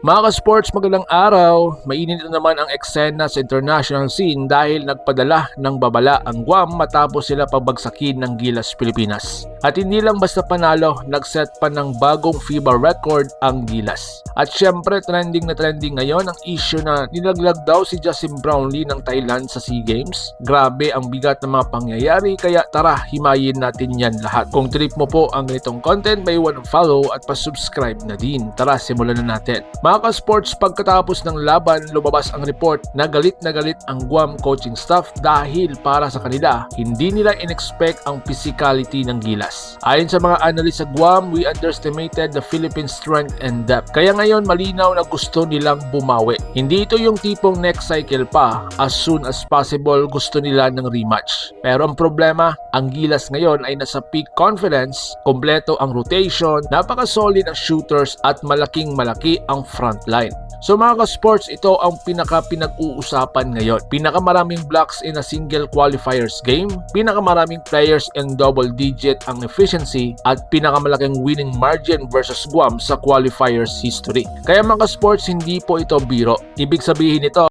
Mga ka-sports, magandang araw. Mainit na naman ang eksena sa international scene dahil nagpadala ng babala ang Guam matapos sila pabagsakin ng Gilas Pilipinas. At hindi lang basta panalo, nagset pa ng bagong FIBA record ang Gilas. At syempre, trending na trending ngayon ang issue na nilaglag daw si Justin Brownlee ng Thailand sa SEA Games. Grabe ang bigat ng mga pangyayari kaya tara, himayin natin yan lahat. Kung trip mo po ang ganitong content, may one follow at pa-subscribe na din. Tara, simulan na natin. Mga ka-sports, pagkatapos ng laban, lumabas ang report na galit na galit ang Guam coaching staff dahil para sa kanila, hindi nila in-expect ang physicality ng Gilas. Ayon sa mga analyst sa Guam, we underestimated the Philippines strength and depth. Kaya ngayon malinaw na gusto nilang bumawi. Hindi ito yung tipong next cycle pa, as soon as possible gusto nila ng rematch. Pero ang problema, ang Gilas ngayon ay nasa peak confidence, kompleto ang rotation, napaka-solid ang shooters at malaking malaki ang front line. So mga ka-sports, ito ang pinaka pinag-uusapan ngayon. Pinakamaraming blocks in a single qualifiers game, pinakamaraming players in double digit ang efficiency, at pinakamalaking winning margin versus Guam sa qualifiers history. Kaya mga ka-sports, hindi po ito biro. Ibig sabihin nito,